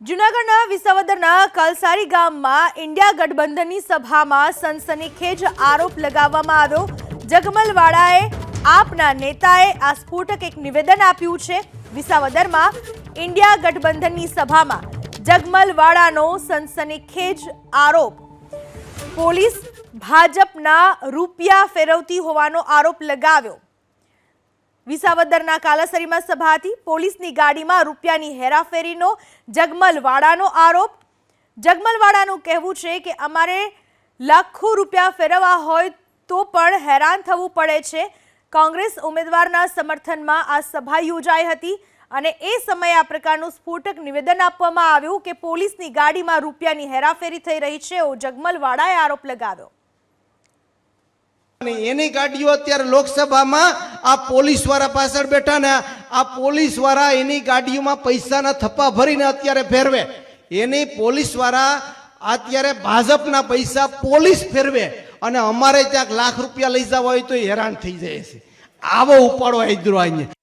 જુનાગઢના વિસાવદરના કલસારી ગામમાં ઇન્ડિયા ગઠબંધનની સભામાં સનસનીખેજ આરોપ લગાવવામાં આવ્યો. જગમલવાડાએ આપના નેતાએ આ સ્ફોટક એક નિવેદન આપ્યું છે. વિસાવદરમાં ઇન્ડિયા ગઠબંધનની સભામાં જગમલવાડાનો સનસનીખેજ આરોપ. પોલીસ ભાજપના રૂપિયા ફેરવતી હોવાનો આરોપ લગાવ્યો. વિસાવદરના કાલાસરીમાં સભા હતી પોલીસની ગાડીમાં રૂપિયાની હેરાફેરીનો, જગમલવાડાનો આરોપ. જગમલવાડાનું કહેવું છે કે અમારે લાખો રૂપિયા ફેરવવા હોય તો પણ હેરાન થવું પડે છે. કોંગ્રેસ ઉમેદવારના સમર્થનમાં આ સભા યોજાઈ હતી અને એ સમયે આ પ્રકારનું સ્ફોટક નિવેદન આપવામાં આવ્યું કે પોલીસની ગાડીમાં રૂપિયાની હેરાફેરી થઈ રહી છે. એવો જગમલવાડાએ આરોપ લગાવ્યો. એની ગાડીઓ અત્યારે લોકસભામાં આ પોલીસવાળા પાછળ બેઠા ને આ પોલીસવાળા એની ગાડીઓમાં પૈસાના થપ્પા ભરીને અત્યારે ફેરવે. એની પોલીસવાળા અત્યારે ભાજપના પૈસા પોલીસ ફેરવે અને અમારે ક્યાંક લાખ રૂપિયા લઈ જવા હોય તો હેરાન થઈ જાય છે. આવો ઉપાડો હાજરો અહીંયા